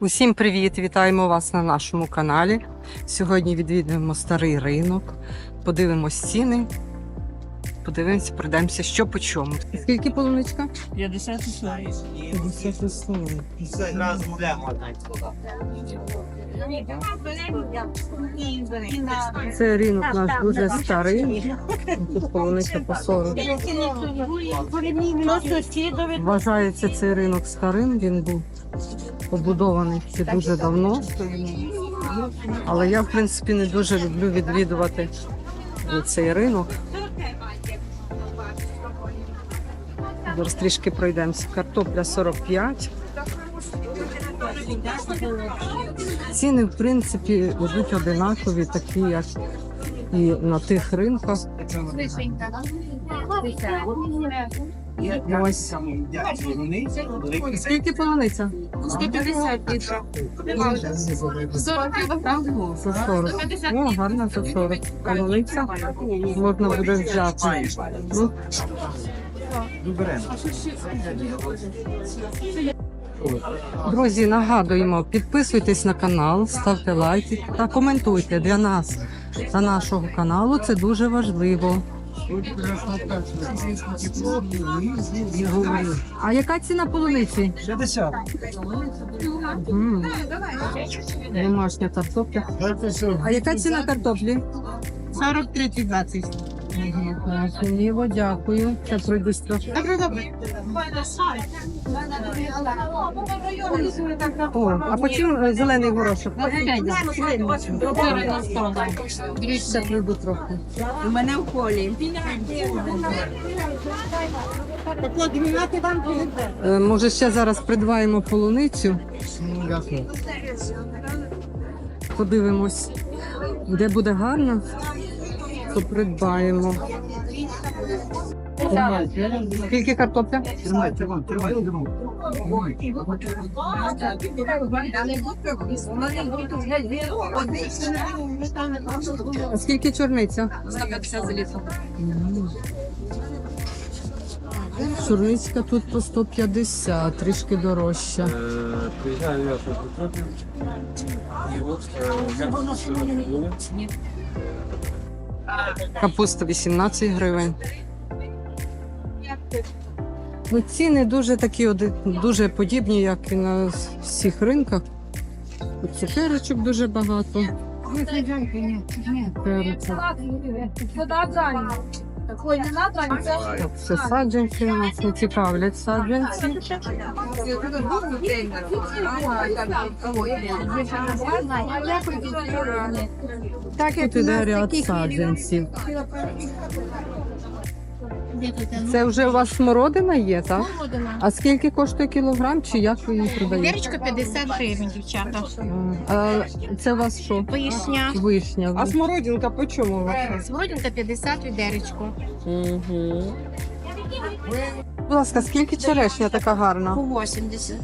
Усім привіт! Вітаємо вас на нашому каналі. Сьогодні відвідуємо старий ринок, подивимося ціни, подивимося, пройдемося, що по чому. Скільки полуничка? 50 і 40. 50 Це ринок наш дуже старий. Тут полуниця по 40. Вважається цей ринок старим. Він був побудований ще дуже давно. Але я, в принципі, не дуже люблю відвідувати цей ринок. Зараз трішки пройдемося. Картопля 45. Ціни, в принципі, йдуть одинакові, такі, як і на тих ринках. Ось. Скільки полуниця? 150 літрів. 40 кілограм. За 40. О, гарно за 40. Полуниця можна буде взяти. Ну, Друзі, нагадуємо, підписуйтесь на канал, ставте лайки та коментуйте для нас та нашого каналу. Це дуже важливо. А яка ціна полуниці? 50. М. Домашня картопля. А яка ціна картоплі? 40, 30, 20. Мило, дякую. Це добре. О, а по чому е, зелений горошок? Ще прийду трохи. У мене в полі. Е, Може, ще зараз придбаємо полуницю. Подивимось, де буде гарно, то придбаємо. Скільки картопля? Тримай, тримай, тримай. А скільки чорниця? 150 за літр. Чорницька тут по 150, трішки дорожча. Приезжаю я И вот э, Капуста 18 гривень. Ну, ціни дуже такі, дуже подібні, як і на всіх ринках. Цукерочок дуже багато. Цукерочок. Так, Все саджанці у нас не цікавлять саджанці. Тут іде ряд саджанців. Це вже у вас смородина є, так? Смородина. А скільки коштує кілограм, чи як ви її продаєте? Вірочка 50 гривень, дівчата. А це у вас що? Вишня. Вишня. А смородинка по чому у вас? Смородинка 50 відеречко. Угу. Будь ласка, скільки черешня така гарна? По 80.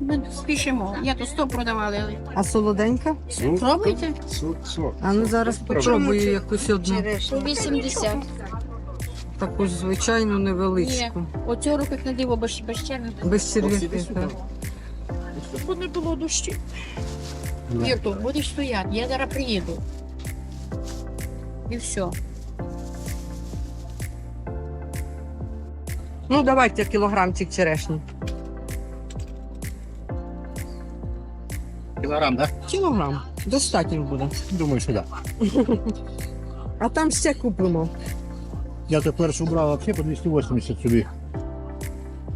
Ми спішимо. Я то 100 продавали. А солоденька? Пробуйте. А ну зараз попробую якусь одну. По 80. Таку ж звичайну невеличку. Оцього року як на диво без, без черги. Без черв'яків. так. Бо не було дощі. Вірту, будеш стояти. Я зараз приїду. І все. Ну, давайте кілограмчик черешні. Кілограм, да? Кілограм. Достатньо буде. Думаю, що да. А там ще купимо. Я то першу брав взагалі по 280 собі.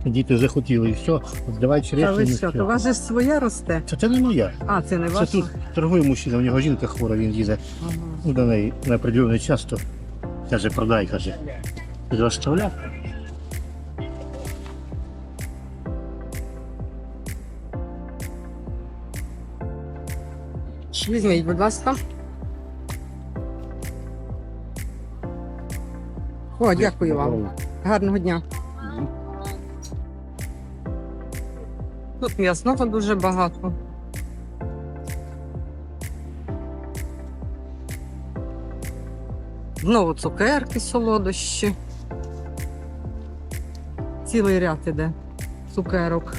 Діти захотіли і все. Давай Та черешню. ви ну, що, то у вас же ж своя росте. Це, це не моя. А, це не Це ваша? тут торгує мужчина, у нього жінка хвора, він їде Ага. ну, до неї на определений час, то каже, продай, каже. Ти розставляв? Візьміть, будь ласка. О, дякую вам. Гарного дня. Тут м'ясного дуже багато. Знову цукерки, солодощі. Цілий ряд іде цукерок.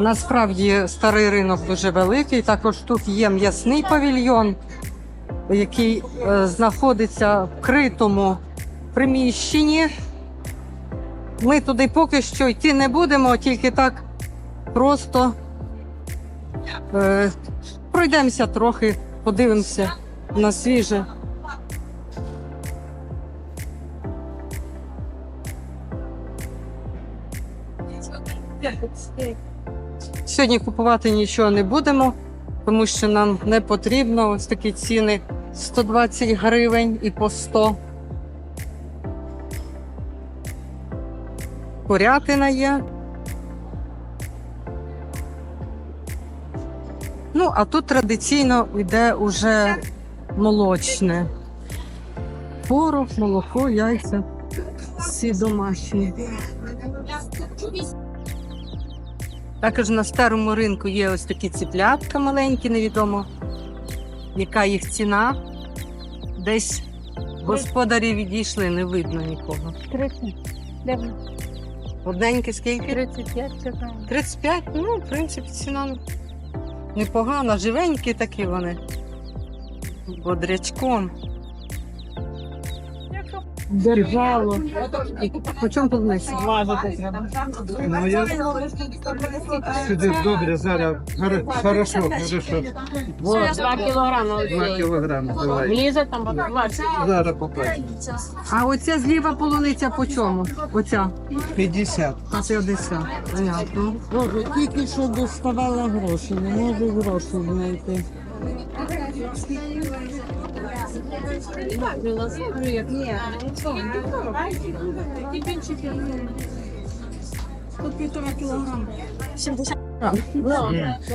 Насправді старий ринок дуже великий. Також тут є м'ясний павільйон, який е, знаходиться в критому приміщенні. Ми туди поки що йти не будемо, тільки так просто е, пройдемося трохи, подивимося на свіже. Сьогодні купувати нічого не будемо, тому що нам не потрібно ось такі ціни 120 гривень і по 100. Курятина є. Ну, а тут традиційно йде уже молочне. Порох, молоко, яйця. Всі домашні. Також на старому ринку є ось такі ціплятка маленькі, невідомо, яка їх ціна. Десь господарі відійшли, не видно нікого. 30. Де ви? Одненькі скільки? 35 сказала. 35, ну, в принципі, ціна непогана, живенькі такі вони. Бодрячком. Держало. По чому полуниця? Ну, я сюди добре зараз. Горо- Хорошо, хорошо. Два кілограми. Два кілограми, давай. Влізе там 20. Зараз побачимо. А оця зліва полуниця по чому? Оця? 50. А це 50. Понятно. Боже, тільки що доставала гроші, не можу гроші знайти.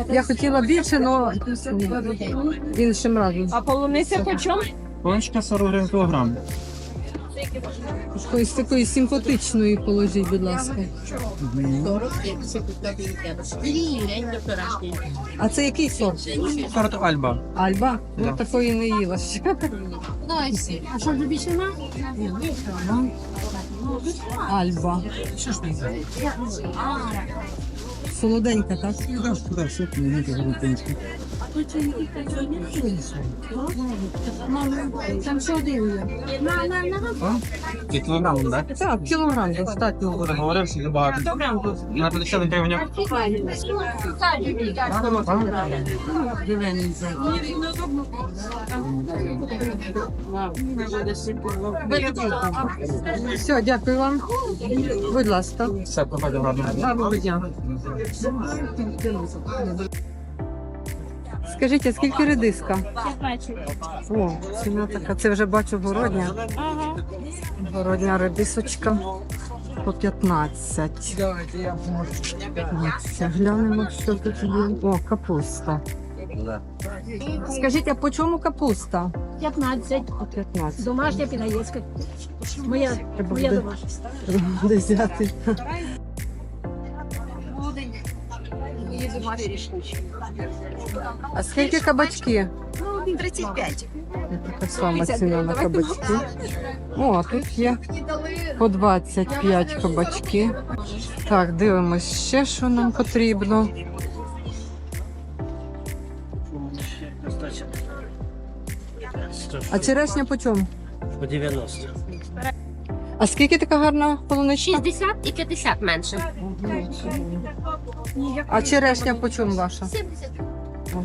Я хотіла більше, але іншим разом. А полуниця по чому? Пончика 40 гривень кілограм. Ось такої симпатичної положіть, будь ласка. А це який сорт? Сорт Альба. Альба? Да. Ну такої не їла ще. А що тобі ще на? Альба. Солоденька, так? Так, все, мені грунтинські. Там що один? Кілограм, так? Так, кілограм достатньо. Договорився, забагато. На 50 гривень. Все, дякую вам. Будь ласка. Все, гарно. Гарного дня. Скажіть, а скільки редиска? О, ціна така. Це вже бачу городня. Городня редисочка по 15. Дивіться, Глянемо, що тут є. О, капуста. Скажіть, а по чому капуста? 15. По 15. Домашня підаєцька. Моя, моя домашня. А скільки кабачки? Ну, 35. Така сама ціна на кабачки. О, а тут є по 25 кабачки. Так, дивимось ще, що нам потрібно. А черешня по чому? По 90. А скільки така гарна полуничка? 60 і 50 менше. А черешня по чому ваша?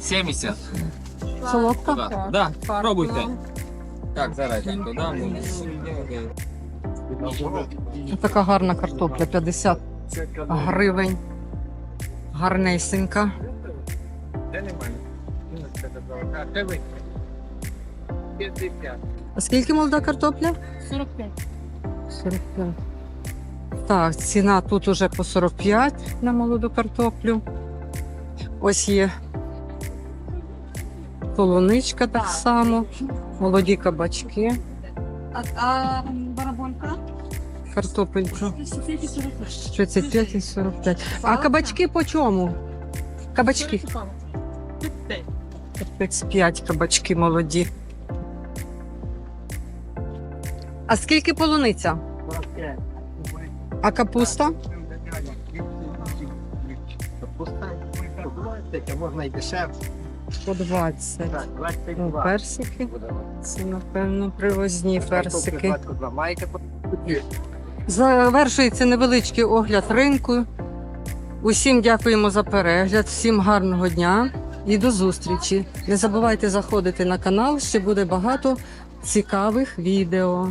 70. Солодка? Да, да. пробуйте. Так, зараз я додам. Така гарна картопля, 50 гривень. Гарнесенька. А скільки молода картопля? 45. 45. Так, ціна тут уже по 45 на молоду картоплю. Ось є полуничка так само, молоді кабачки, А, а бараболька? картопелька 35 і 45. А кабачки по чому? Кабачки 35 кабачки молоді. А скільки полуниця? А капуста? Капуста, Можна і дешевше. По 20. Так, 25 Ну, персики. Це, напевно, привозні персики. 22. Завершується невеличкий огляд ринку. Усім дякуємо за перегляд, всім гарного дня і до зустрічі. Не забувайте заходити на канал, ще буде багато цікавих відео.